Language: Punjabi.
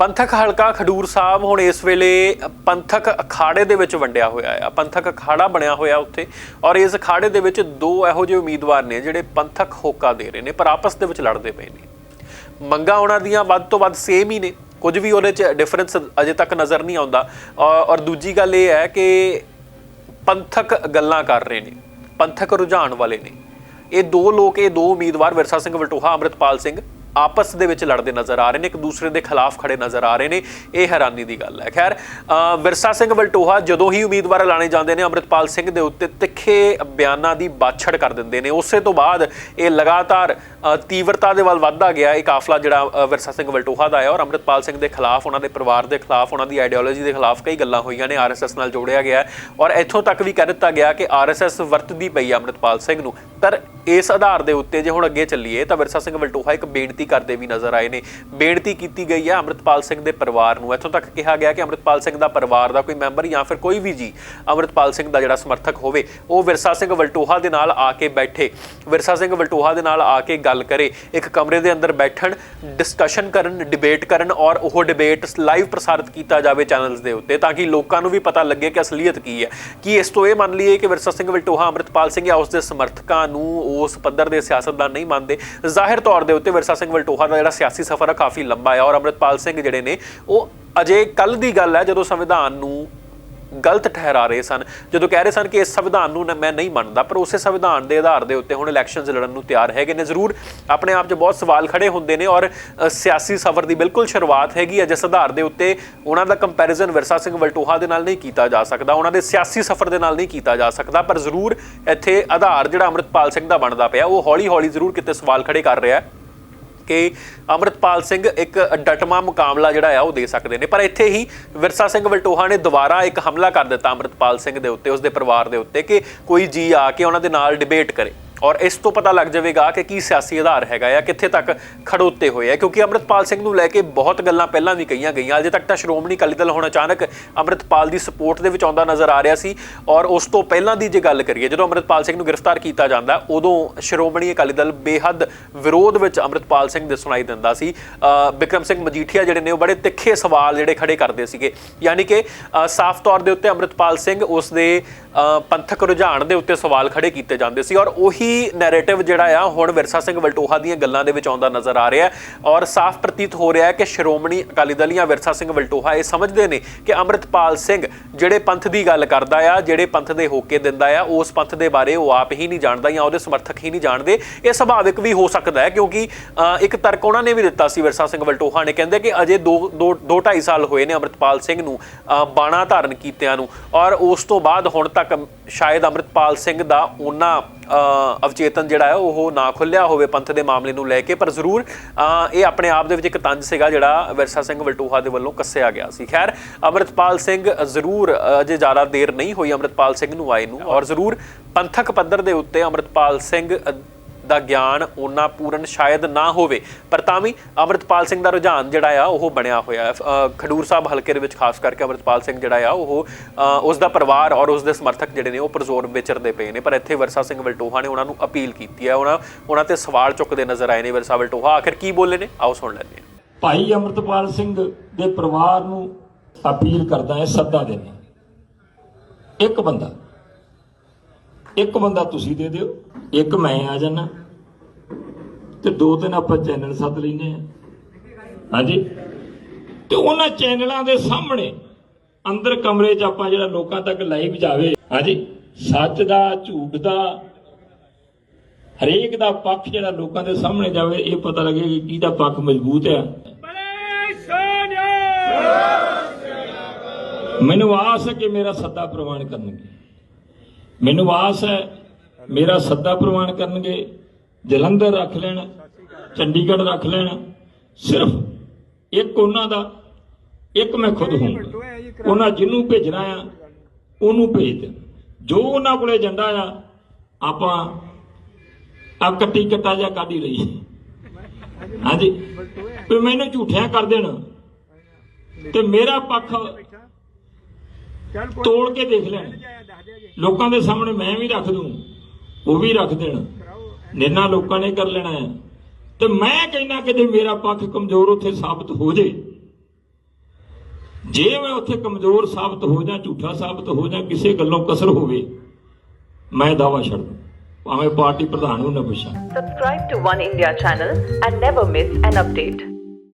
ਪੰਥਕ ਹਲਕਾ ਖਡੂਰ ਸਾਹਿਬ ਹੁਣ ਇਸ ਵੇਲੇ ਪੰਥਕ ਅਖਾੜੇ ਦੇ ਵਿੱਚ ਵੰਡਿਆ ਹੋਇਆ ਹੈ। ਪੰਥਕ ਅਖਾੜਾ ਬਣਿਆ ਹੋਇਆ ਉੱਥੇ ਔਰ ਇਸ ਅਖਾੜੇ ਦੇ ਵਿੱਚ ਦੋ ਇਹੋ ਜਿਹੇ ਉਮੀਦਵਾਰ ਨੇ ਜਿਹੜੇ ਪੰਥਕ ਹੋਕਾ ਦੇ ਰਹੇ ਨੇ, ਪਰ ਆਪਸ ਦੇ ਵਿੱਚ ਲੜਦੇ ਪਏ ਨੇ। ਮੰਗਾਂ ਉਹਨਾਂ ਦੀਆਂ ਵੱਧ ਤੋਂ ਵੱਧ ਸੇਮ ਹੀ ਨੇ। ਕੁਝ ਵੀ ਉਹਦੇ 'ਚ ਡਿਫਰੈਂਸ ਅਜੇ ਤੱਕ ਨਜ਼ਰ ਨਹੀਂ ਆਉਂਦਾ। ਔਰ ਔਰ ਦੂਜੀ ਗੱਲ ਇਹ ਹੈ ਕਿ ਪੰਥਕ ਗੱਲਾਂ ਕਰ ਰਹੇ ਨੇ, ਪੰਥਕ ਰੁਝਾਨ ਵਾਲੇ ਨੇ। ਇਹ ਦੋ ਲੋਕ, ਇਹ ਦੋ ਉਮੀਦਵਾਰ ਵਿਰਸਾ ਸਿੰਘ ਵਲਟੋਹਾ, ਅੰਮ੍ਰਿਤਪਾਲ ਸਿੰਘ ਆਪਸ ਦੇ ਵਿੱਚ ਲੜਦੇ ਨਜ਼ਰ ਆ ਰਹੇ ਨੇ, ਇੱਕ ਦੂਸਰੇ ਦੇ ਖਿਲਾਫ ਖੜੇ ਨਜ਼ਰ ਆ ਰਹੇ ਨੇ। ਇਹ ਹੈਰਾਨੀ ਦੀ ਗੱਲ ਹੈ। ਖੈਰ ਵਿਰਸਾ ਸਿੰਘ ਵਲਟੋਹਾ ਜਦੋਂ ਹੀ ਉਮੀਦਵਾਰ ਲਾਣੇ ਜਾਂਦੇ ਨੇ, ਅੰਮ੍ਰਿਤਪਾਲ ਸਿੰਘ ਦੇ ਉੱਤੇ ਤਿੱਖੇ ਬਿਆਨਾਂ ਦੀ ਬਾਛੜ ਕਰ ਦਿੰਦੇ ਨੇ। ਉਸੇ ਤੋਂ ਬਾਅਦ ਇਹ ਲਗਾਤਾਰ ਤੀਵਰਤਾ ਦੇ ਵੱਲ ਵੱਧਦਾ ਗਿਆ। ਇਹ ਕਾਫਲਾ ਜਿਹੜਾ ਵਿਰਸਾ ਸਿੰਘ ਵਲਟੋਹਾ ਦਾ ਹੈ ਔਰ ਅੰਮ੍ਰਿਤਪਾਲ ਸਿੰਘ ਦੇ ਖਿਲਾਫ, ਉਹਨਾਂ ਦੇ ਪਰਿਵਾਰ ਦੇ ਖਿਲਾਫ, ਉਹਨਾਂ ਦੀ ਆਈਡੀਓਲੋਜੀ ਦੇ ਖਿਲਾਫ ਕਈ ਗੱਲਾਂ ਹੋਈਆਂ ਨੇ ਆਰਐਸਐਸ ਨਾਲ ਜੋੜਿਆ ਗਿਆ ਔਰ ਇੱਥੋਂ ਤੱਕ ਵੀ ਕਹਿ ਦਿੱਤਾ ਗਿਆ ਕਿ ਆਰਐਸਐਸ ਵਰਤਦੀ ਪਈ ਹੈ ਅੰਮ੍ਰਿਤਪਾਲ ਸਿੰਘ ਨੂੰ। ਪਰ ਇਸ ਆਧਾਰ ਦੇ ਉੱਤੇ ਜੇ ਹੁਣ ਅੱਗੇ ਚੱਲੀਏ, ਤਾਂ ਵਿਰਸਾ ਸਿੰਘ ਵਲਟੋਹਾ ਇੱਕ ਬੇਨਤੀ ਕਰਦੇ ਵੀ ਨਜ਼ਰ ਆਏ ਨੇ। ਬੇਨਤੀ ਕੀਤੀ ਗਈ ਹੈ ਅੰਮ੍ਰਿਤਪਾਲ ਸਿੰਘ ਦੇ ਪਰਿਵਾਰ ਨੂੰ। ਇੱਥੋਂ ਤੱਕ ਕਿਹਾ ਗਿਆ ਕਿ ਅੰਮ੍ਰਿਤਪਾਲ ਸਿੰਘ ਦਾ ਪਰਿਵਾਰ ਦਾ ਕੋਈ ਮੈਂਬਰ ਜਾਂ ਫਿਰ ਕੋਈ ਵੀ ਜੀ ਅੰਮ੍ਰਿਤਪਾਲ ਸਿੰਘ ਦਾ ਜਿਹੜਾ ਸਮਰਥਕ ਹੋਵੇ, ਉਹ ਵਿਰਸਾ ਸਿੰਘ ਵਲਟੋਹਾ ਦੇ ਨਾਲ ਆ ਕੇ ਬੈਠੇ। ਵਿਰਸਾ ਸਿੰਘ ਵਲਟੋਹਾ ਦੇ ਨਾਲ ਆ ਕੇ ਗੱਲ ਕਰੇ। ਇੱਕ ਕਮਰੇ ਦੇ ਅੰਦਰ ਬੈਠਣ ਡਿਸਕਸ਼ਨ ਕਰਨ ਡਿਬੇਟ ਕਰਨ ਔਰ ਉਹ ਡਿਬੇਟ ਲਾਈਵ ਪ੍ਰਸਾਰਿਤ ਕੀਤਾ ਜਾਵੇ ਚੈਨਲਸ ਦੇ ਉੱਤੇ ਤਾਂ ਕਿ ਲੋਕਾਂ ਨੂੰ ਵੀ ਪਤਾ ਲੱਗੇ ਕਿ ਅਸਲੀਅਤ ਕੀ ਹੈ। ਕੀ ਇਸ ਤੋਂ ਇਹ ਮੰਨ ਲਈਏ ਕਿ ਵਿਰਸਾ ਸਿੰਘ ਵਲਟੋਹਾ ਅੰਮ੍ਰਿਤਪਾਲ ਸਿੰਘ ਜਾਂ ਉਸ ਦੇ ਸਮਰਥਕਾਂ ਨੂੰ ਉਸ ਪੱਧਰ ਦੇ ਸਿਆਸਤਦਾਨ ਨਹੀਂ ਮੰਨਦੇ? ਜ਼ਾਹਿਰ ਤੌਰ ਦੇ ਉੱਤੇ ਵਿਰਸਾ ਸਿੰਘ ਵਲਟੋਹਾ ਦਾ ਜਿਹੜਾ ਸਿਆਸੀ ਸਫ਼ਰ ਆ, ਕਾਫੀ ਲੰਬਾ ਆ ਔਰ ਅੰਮ੍ਰਿਤਪਾਲ ਸਿੰਘ ਜਿਹੜੇ ਨੇ, ਉਹ ਅਜੇ ਕੱਲ ਦੀ ਗੱਲ ਹੈ ਜਦੋਂ ਸੰਵਿਧਾਨ ਨੂੰ ਗਲਤ ਠਹਿਰਾ ਰਹੇ ਸਨ। ਜਦੋਂ ਕਹਿ ਰਹੇ ਸਨ ਕਿ ਇਸ ਸੰਵਿਧਾਨ ਨੂੰ ਮੈਂ ਨਹੀਂ ਮੰਨਦਾ, ਪਰ ਉਸੇ ਸੰਵਿਧਾਨ ਦੇ ਆਧਾਰ ਦੇ ਉੱਤੇ ਹੁਣ ਇਲੈਕਸ਼ਨਸ ਲੜਨ ਨੂੰ ਤਿਆਰ ਹੈਗੇ ਨੇ। ਜ਼ਰੂਰ ਆਪਣੇ ਆਪ 'ਚ ਬਹੁਤ ਸਵਾਲ ਖੜੇ ਹੁੰਦੇ ਨੇ ਔਰ ਸਿਆਸੀ ਸਫ਼ਰ ਦੀ ਬਿਲਕੁਲ ਸ਼ੁਰੂਆਤ ਹੈਗੀ ਹੈ, ਜਿਸ ਆਧਾਰ ਦੇ ਉੱਤੇ ਉਹਨਾਂ ਦਾ ਕੰਪੈਰੀਜ਼ਨ ਵਿਰਸਾ ਸਿੰਘ ਵਲਟੋਹਾ ਦੇ ਨਾਲ ਨਹੀਂ ਕੀਤਾ ਜਾ ਸਕਦਾ, ਉਹਨਾਂ ਦੇ ਸਿਆਸੀ ਸਫ਼ਰ ਦੇ ਨਾਲ ਨਹੀਂ ਕੀਤਾ ਜਾ ਸਕਦਾ, ਪਰ ਜ਼ਰੂਰ ਇੱਥੇ ਆਧਾਰ ਜਿਹੜਾ ਅੰਮ੍ਰਿਤਪਾਲ ਸਿੰਘ ਦਾ ਬਣਦਾ ਪਿਆ, ਉਹ ਹੌਲੀ-ਹੌਲੀ ਜ਼ਰੂਰ ਕਿਤੇ ਸਵਾਲ ਖੜੇ ਕਰ ਰਿਹਾ ਹੈ। ਕਿ ਅੰਮ੍ਰਿਤਪਾਲ ਸਿੰਘ ਇੱਕ ਡਟਮਾ ਮੁਕਾਬਲਾ ਜਿਹੜਾ ਆ ਉਹ ਦੇ ਸਕਦੇ ਨੇ। ਪਰ ਇੱਥੇ ਹੀ ਵਿਰਸਾ ਸਿੰਘ ਵਲਟੋਹਾ ਨੇ ਦੁਬਾਰਾ ਇੱਕ ਹਮਲਾ ਕਰ ਦਿੱਤਾ ਅੰਮ੍ਰਿਤਪਾਲ ਸਿੰਘ ਦੇ ਉੱਤੇ, ਉਸਦੇ ਪਰਿਵਾਰ ਦੇ ਉੱਤੇ ਕਿ ਕੋਈ ਜੀ ਆ ਕੇ ਉਹਨਾਂ ਦੇ ਨਾਲ ਡਿਬੇਟ ਕਰੇ। ਔਰ ਇਸ ਤੋਂ ਪਤਾ ਲੱਗ ਜਾਵੇਗਾ ਕਿ ਕੀ ਸਿਆਸੀ ਆਧਾਰ ਹੈਗਾ ਆ ਕਿੱਥੇ ਤੱਕ ਖੜੋਤੇ ਹੋਏ ਆ। ਕਿਉਂਕਿ ਅੰਮ੍ਰਿਤਪਾਲ ਸਿੰਘ ਨੂੰ ਲੈ ਕੇ ਬਹੁਤ ਗੱਲਾਂ ਪਹਿਲਾਂ ਵੀ ਕਹੀਆਂ ਗਈਆਂ। ਅਜੇ ਤੱਕ ਤਾਂ ਸ਼੍ਰੋਮਣੀ ਅਕਾਲੀ ਦਲ ਹੁਣ ਅਚਾਨਕ ਅੰਮ੍ਰਿਤਪਾਲ ਦੀ ਸਪੋਰਟ ਦੇ ਵਿੱਚ ਆਉਂਦਾ ਨਜ਼ਰ ਆ ਰਿਹਾ ਸੀ। ਔਰ ਉਸ ਤੋਂ ਪਹਿਲਾਂ ਦੀ ਜੇ ਗੱਲ ਕਰੀਏ ਜਦੋਂ ਅੰਮ੍ਰਿਤਪਾਲ ਸਿੰਘ ਨੂੰ ਗ੍ਰਿਫਤਾਰ ਕੀਤਾ ਜਾਂਦਾ ਉਦੋਂ ਸ਼੍ਰੋਮਣੀ ਅਕਾਲੀ ਦਲ ਬੇਹੱਦ ਵਿਰੋਧ ਵਿੱਚ ਅੰਮ੍ਰਿਤਪਾਲ ਸਿੰਘ ਦੇ ਸੁਣਾਈ ਦਿੰਦਾ ਸੀ। ਅ, ਬਿਕਰਮ ਸਿੰਘ ਮਜੀਠੀਆ ਜਿਹੜੇ ਨੇ ਉਹ ਬੜੇ ਤਿੱਖੇ ਸਵਾਲ ਜਿਹੜੇ ਖੜੇ ਕਰਦੇ ਸੀਗੇ। ਯਾਨੀ ਕਿ ਸਾਫ਼ ਤੌਰ ਦੇ ਉੱਤੇ ਅੰਮ੍ਰਿਤਪਾਲ ਸਿੰਘ ਉਸ ਦੇ ਪੰਥਕ ਰੁਝਾਨ ਦੇ ਉੱਤੇ ਸਵਾਲ ਖੜੇ ਕੀਤੇ ਜਾਂਦੇ ਸੀ। ਔਰ ਉਹੀ ਨੈਰੇਟਿਵ ਜਿਹੜਾ ਆ, ਹੁਣ ਵਿਰਸਾ ਸਿੰਘ ਵਲਟੋਹਾ ਦੀਆਂ ਗੱਲਾਂ ਦੇ ਵਿੱਚ ਆਉਂਦਾ ਨਜ਼ਰ ਆ ਰਿਹਾ ਔਰ ਸਾਫ਼ ਪ੍ਰਤੀਤ ਹੋ ਰਿਹਾ ਹੈ ਕਿ ਸ਼੍ਰੋਮਣੀ ਅਕਾਲੀ ਦਲ ਜਾਂ ਵਿਰਸਾ ਸਿੰਘ ਵਲਟੋਹਾ ਇਹ ਸਮਝਦੇ ਨੇ ਕਿ ਅੰਮ੍ਰਿਤਪਾਲ ਸਿੰਘ ਜਿਹੜੇ ਪੰਥ ਦੀ ਗੱਲ ਕਰਦਾ ਆ, ਜਿਹੜੇ ਪੰਥ ਦੇ ਹੋਕੇ ਦਿੰਦਾ ਆ, ਉਸ ਪੰਥ ਦੇ ਬਾਰੇ ਉਹ ਆਪ ਹੀ ਨਹੀਂ ਜਾਣਦਾ ਜਾਂ ਉਹਦੇ ਸਮਰਥਕ ਹੀ ਨਹੀਂ ਜਾਣਦੇ। ਇਹ ਸੁਭਾਵਿਕ ਵੀ ਹੋ ਸਕਦਾ ਹੈ ਕਿਉਂਕਿ ਇੱਕ ਤਰਕ ਉਹਨਾਂ ਨੇ ਵੀ ਦਿੱਤਾ ਸੀ ਵਿਰਸਾ ਸਿੰਘ ਵਲਟੋਹਾ ਨੇ ਕਹਿੰਦੇ ਕਿ ਅਜੇ 2 2 2.5 ਸਾਲ ਹੋਏ ਨੇ ਅੰਮ੍ਰਿਤਪਾਲ ਸਿੰਘ ਨੂੰ ਬਾਣਾ ਧਾਰਨ ਕੀਤਿਆਂ ਨੂੰ ਔਰ ਉਸ ਤੋਂ ਬਾਅਦ ਹੁਣ ਤੱਕ ਸ਼ਾਇਦ ਅੰਮ੍ਰਿਤਪਾਲ ਸਿੰਘ ਦਾ ਉਹਨਾਂ ਅਵਚੇਤਨ ਜਿਹੜਾ ਹੈ ਉਹ ਨਾ ਖੁੱਲਿਆ ਹੋਵੇ ਪੰਥ ਦੇ ਮਾਮਲੇ ਨੂੰ ਲੈ ਕੇ ਪਰ ਜ਼ਰੂਰ ਅ, ਇਹ ਆਪਣੇ ਆਪ ਦੇ ਵਿੱਚ ਇੱਕ ਤੰਜ ਸੀਗਾ ਜਿਹੜਾ ਵਿਰਸਾ ਸਿੰਘ ਵਲਟੂਹਾ ਦੇ ਵੱਲੋਂ ਕੱਸਿਆ ਗਿਆ ਸੀ। ਖੈਰ ਅੰਮ੍ਰਿਤਪਾਲ ਸਿੰਘ ਜ਼ਰੂਰ ਅ, ਅਜੇ ਜ਼ਿਆਦਾ ਦੇਰ ਨਹੀਂ ਹੋਈ ਅੰਮ੍ਰਿਤਪਾਲ ਸਿੰਘ ਨੂੰ ਆਏ ਨੂੰ ਔਰ ਜ਼ਰੂਰ ਪੰਥਕ ਪੱਧਰ ਦੇ ਉੱਤੇ ਅੰਮ੍ਰਿਤਪਾਲ ਸਿੰਘ ਦਾ ਗਿਆਨ ਉਹਨਾਂ ਪੂਰਨ ਸ਼ਾਇਦ ਨਾ ਹੋਵੇ। ਪਰ ਤਾਂ ਵੀ ਅੰਮ੍ਰਿਤਪਾਲ ਸਿੰਘ ਦਾ ਰੁਝਾਨ ਜਿਹੜਾ ਆ, ਉਹ ਬਣਿਆ ਹੋਇਆ ਖਡੂਰ ਸਾਹਿਬ ਹਲਕੇ ਦੇ ਵਿੱਚ ਖਾਸ ਕਰਕੇ ਅੰਮ੍ਰਿਤਪਾਲ ਸਿੰਘ ਜਿਹੜਾ ਆ, ਉਹ ਉਸ ਦਾ ਪਰਿਵਾਰ ਔਰ ਉਸ ਦੇ ਸਮਰਥਕ ਜਿਹੜੇ ਨੇ, ਉਹ ਪ੍ਰਜ਼ੋਰ ਵਿਚਰਦੇ ਪਏ ਨੇ। ਪਰ ਇੱਥੇ ਵਰਸਾ ਸਿੰਘ ਵਲਟੋਹਾ ਨੇ ਉਹਨਾਂ ਨੂੰ ਅਪੀਲ ਕੀਤੀ ਹੈ। ਉਹਨਾਂ ਉਹਨਾਂ ਤੇ ਸਵਾਲ ਚੁੱਕਦੇ ਨਜ਼ਰ ਆਏ ਨੇ ਵਰਸਾ ਵਲਟੋਹਾ। ਆਖਿਰ ਕੀ ਬੋਲੇ ਨੇ? ਆਓ ਸੁਣ ਲੈਂਦੇ ਹਾਂ। ਭਾਈ ਅਮਰਤਪਾਲ ਸਿੰਘ ਦੇ ਪਰਿਵਾਰ ਨੂੰ ਅਪੀਲ ਕਰਦਾ ਹੈ, ਸੱਦਾ ਦੇਣਾ ਇੱਕ ਬੰਦਾ ਇੱਕ ਬੰਦਾ ਤੁਸੀਂ ਦੇ ਦਿਓ, ਇੱਕ ਮੈਂ ਆ ਜਾਣਾ ਤੇ ਦੋ ਤਿੰਨ ਆਪਾਂ ਚੈਨਲ ਸੱਦ ਲੈਨੇ ਆ। ਹਾਂਜੀ। ਤੇ ਉਹਨਾਂ ਚੈਨਲਾਂ ਦੇ ਸਾਹਮਣੇ ਅੰਦਰ ਕਮਰੇ 'ਚ ਆਪਾਂ ਜਿਹੜਾ ਲੋਕਾਂ ਤੱਕ ਲਾਈਵ ਜਾਵੇ। ਹਾਂਜੀ। ਸੱਚ ਦਾ, ਝੂਠ ਦਾ, ਹਰੇਕ ਦਾ ਪੱਖ ਜਿਹੜਾ ਲੋਕਾਂ ਦੇ ਸਾਹਮਣੇ ਜਾਵੇ, ਇਹ ਪਤਾ ਲੱਗੇ ਕਿ ਕਿਹਦਾ ਪੱਖ ਮਜ਼ਬੂਤ ਹੈ ਮੈਨੂੰ ਆਸ ਹੈ ਕਿ ਮੇਰਾ ਸੱਦਾ ਪ੍ਰਵਾਨ ਕਰਨਗੇ। ਮੈਨੂੰ ਆਸ ਹੈ ਮੇਰਾ ਸੱਦਾ ਪ੍ਰਵਾਨ ਕਰਨਗੇ, ਜਲੰਧਰ ਰੱਖ ਲੈਣ, ਚੰਡੀਗੜ੍ਹ ਰੱਖ ਲੈਣ, ਸਿਰਫ ਇੱਕ ਉਹਨਾਂ ਦਾ, ਇੱਕ ਮੈਂ ਖੁਦ ਹੋਊਂਗਾ। ਉਹਨਾਂ ਜਿਹਨੂੰ ਭੇਜਣਾ ਆ, ਉਹਨੂੰ ਭੇਜ ਦੇਣ। ਜੋ ਉਹਨਾਂ ਕੋਲੇ ਏਜੰਡਾ ਆ, ਆਪਾਂ ਆ ਕੱਟੀ ਕੱਟਾ ਜਾਂ ਕਾਢੀ ਹੀ ਲਈ ਹਾਂਜੀ। ਵੀ ਮੈਨੂੰ ਝੂਠਿਆਂ ਕਰ ਦੇਣ। ਤੇ ਮੇਰਾ ਪੱਖ ਤੋੜ ਕੇ ਦੇਖ ਲੈਣ। ਲੋਕਾਂ ਦੇ ਸਾਹਮਣੇ ਮੈਂ ਵੀ ਰੱਖ ਦੂੰ ਉਹ ਵੀ ਰੱਖ ਦੇਣ। ਨਿਰਣਾ ਲੋਕਾਂ ਨੇ ਕਰ ਲੈਣਾ ਹੈ। ਤੇ ਮੈਂ ਕਹਿੰਦਾ ਕਿ ਜੇ ਮੇਰਾ ਪੱਖ ਕਮਜ਼ੋਰ ਉੱਥੇ ਸਾਬਤ ਹੋ ਜੇ। ਜੇ ਮੈਂ ਉੱਥੇ ਕਮਜ਼ੋਰ ਸਾਬਤ ਹੋ ਜਾਂ ਝੂਠਾ ਸਾਬਤ ਹੋ ਜਾਂ ਕਿਸੇ ਗੱਲੋਂ ਕਸਰ ਹੋਵੇ ਮੈਂ ਦਾਵਾ ਛੱਡ ਦੂੰ। ਭਾਵੇਂ ਪਾਰਟੀ ਪ੍ਰਧਾਨ ਨੂੰ ਨਾ ਪੁੱਛਾਂ। Subscribe to One India channel and never miss an update.